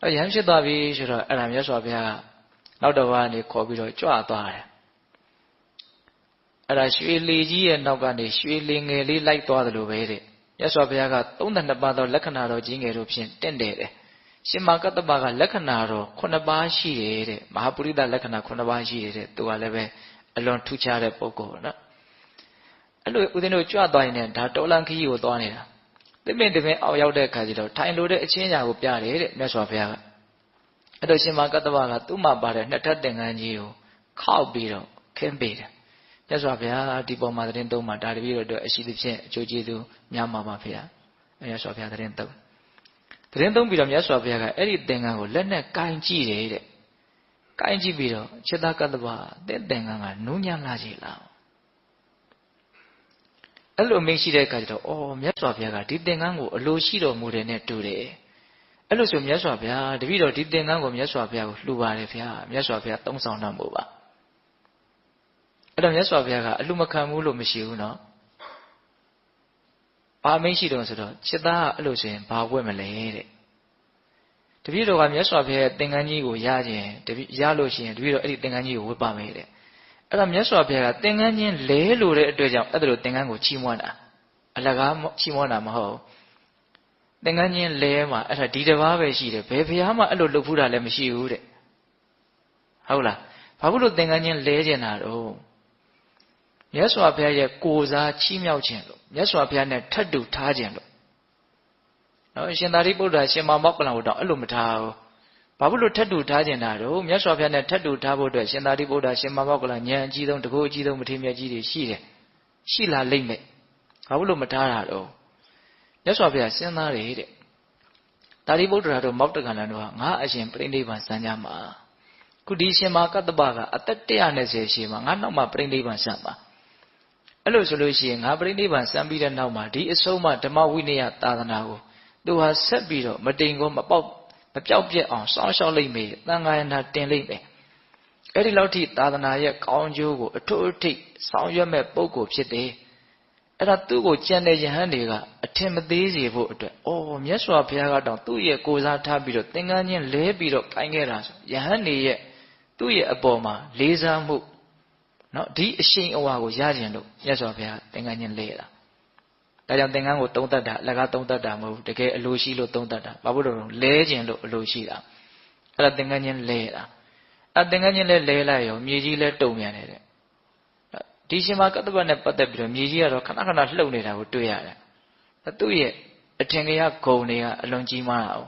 တော့ရဟန်းဖြစ်သွားပြီဆိုတော့အဲ့ဒါမြတ်စွာဘုရားကနောက်တစ်ပါးကနေခေါ်ပြီးတော့ကြွသွားတယ်အဲ့ဒါရွှေလီကြီးရဲ့နောက်ကနေရွှေလီငယ်လေးလိုက်သွားတယ်လို့ပဲတဲ့မြတ်စွာဘုရားက32ပါးသောလက္ခဏာတော်ကြီးငယ်တို့ဖြင့်တင့်တယ်တဲ့ရှင်မာကတ္တပကလက္ခဏာတော်9ပါးရှိတယ်တဲ့မဟာပုရိသလက္ခဏာ9ပါးရှိတယ်တဲ့သူကလည်းပဲအလွန်ထူးခြားတဲ့ပုဂ္ဂိုလ်နော်အဲ့လိုဦးဇင်းတို့ကြွသွားရင်ဒါတော်လန်ခကြီးကိုသွားနေတာ သစ်ပင်တပင်အောက်ရောက်တဲ့အခါကျတော့ထိုင်လို့တဲ့အချင်းညာကိုပြတယ်တဲ့မြတ်စွာဘုရားကအဲ့တော့ရှင်မာကတ္တဗကသူ့မှာပါတဲ့နှစ်ထပ်သင်္ကန်းကြီးကိုခောက်ပြီးတော့ခင်းပေးတယ်မြတ်စွာဘုရားဒီပေါ်မှာသတင်းသုံးမှာဒါတပည့်တော်တို့အရှိသဖြင့်အကျိုးကျေးဇူးများမှာပါဖေရမြတ်စွာဘုရားသတင်းသုံးသတင်းသုံးပြီးတော့မြတ်စွာဘုရားကအဲ့ဒီသင်္ကန်းကိုလက်နဲ့ကင်ကြည့်တယ်တဲ့ကင်ကြည့်ပြီးတော့ခြေသားကတ္တဗတဲ့သင်္ကန်းကနူးညံ့လာကြလား အဲ့လိုမင်းရှိတဲ့အခါကျတော့အော်မြတ်စွာဘုရားကဒီသင်္ကန်းကိုအလိုရှိတော်မူတယ်နဲ့တူတယ်အဲ့လိုဆိုမြတ်စွာဘုရားတပည့်တော်ဒီသင်္ကန်းကိုမြတ်စွာဘုရားကိုလှူပါတယ်ဗျာမြတ်စွာဘုရားသုံးဆောင်တော်မူပါအဲ့တော့မြတ်စွာဘုရားကအလှမခံဘူးလို့မရှိဘူးနော်ဘာမင်းရှိတော့ဆိုတော့จิตသားကအဲ့လိုဆိုရင်ဘာဝက်မလဲတဲ့တပည့်တော်ကမြတ်စွာဘုရားရဲ့သင်္ကန်းကြီးကိုရခြင်းတပည့်ရလို့ရှိရင်တပည့်တော်အဲ့ဒီသင်္ကန်းကြီးကိုဝတ်ပါမယ်တဲ့ အဲ့ဒါမြတ်စွာဘုရားကသင်္ကန်းချင်းလဲလို့တဲ့အတွက်ကြောင့်အဲ့ဒါလိုသင်္ကန်းကိုချီးမွမ်းတာအလကားချီးမွမ်းတာမဟုတ်သင်္ကန်းချင်းလဲမှာအဲ့ဒါဒီတစ်ပါးပဲရှိတယ်ဘယ်ဘုရားမှအဲ့လိုလုပ်ဖူးတာလည်းမရှိဘူးတဲ့ဟုတ်လားဘာဖြစ်လို့သင်္ကန်းချင်းလဲကျင်တာတော့မြတ်စွာဘုရားရဲ့ကိုစားချီးမြှောက်ခြင်းလို့မြတ်စွာဘုရားနဲ့ထပ်တူထားခြင်းလို့နော်ရှင်သာရိပုတ္တရာရှင်မောကလံဘုတော့အဲ့လိုမထားဘူး ဘာဖြစ်လို့ထတ်တူထားကျင်တာတော့မြတ်စွာဘုရားနဲ့ထတ်တူထားဖို့အတွက်ရှင်သာရိပုတ္တရာရှင်မောကလံဉာဏ်အကြီးဆုံးတကူအကြီးဆုံးမထေရမြတ်ကြီးတွေရှိတယ်ရှိလာလိမ့်မယ်ဘာဖြစ်လို့မထားတာတော့မြတ်စွာဘုရားစဉ်းစားတယ်တဲ့သာရိပုတ္တရာတို့မောက်တက္ကဏတို့ဟာငါအရှင်ပြိဋိဘံစံကြမှာခုဒီရှင်မာကတ္တပကအသက်120ရှိမှာငါနောက်မှာပြိဋိဘံစံပါအဲ့လိုဆိုလို့ရှိရင်ငါပြိဋိဘံစံပြီးတဲ့နောက်မှာဒီအဆုံးမဓမ္မဝိနည်းသာသနာကိုသူဟာဆက်ပြီးတော့မတိမ်ကောမပေါက် မပြောက်ပြက်အောင်စောင့်ရှောက်လိုက်မယ်တန်ခါရဏတင်လိုက်မယ်အဲ့ဒီလောက်ထိသာသနာရဲ့ကောင်းကျိုးကိုအထုအထိတ်ဆောင်ရွက်မဲ့ပုံကိုဖြစ်တယ်အဲ့ဒါသူ့ကိုကြံတဲ့ယဟန်တွေကအထင်မသေးစေဖို့အတွက်အော်မြတ်စွာဘုရားကတောင်သူ့ရဲ့ကိုစားထားပြီးတော့သင်္ကန်းချင်းလဲပြီးတော့ခိုင်းခဲ့တာဆိုယဟန်တွေရဲ့သူ့ရဲ့အပေါ်မှာလေးစားမှုနော်ဒီအရှိန်အဝါကိုရကြင်လို့မြတ်စွာဘုရားသင်္ကန်းချင်းလဲတာ ဒါကြောင့်သင်္ကန်းကိုသုံးတတ်တာအလကားသုံးတတ်တာမဟုတ်ဘူးတကယ်အလိုရှိလို့သုံးတတ်တာဘာလို့လဲလဲခြင်းလို့အလိုရှိတာအဲ့ဒါသင်္ကန်းချင်းလဲတာအဲ့သင်္ကန်းချင်းလဲလဲလိုက်ရောမြေကြီးလဲတုံမြန်တယ်တဲ့ဒီရှင်မာကတ္တပနဲ့ပတ်သက်ပြီးတော့မြေကြီးကတော့ခဏခဏလှုပ်နေတာကိုတွေ့ရတယ်သူ့ရဲ့အထင်ကြီးဂုံတွေကအလွန်ကြီးမားတာ哦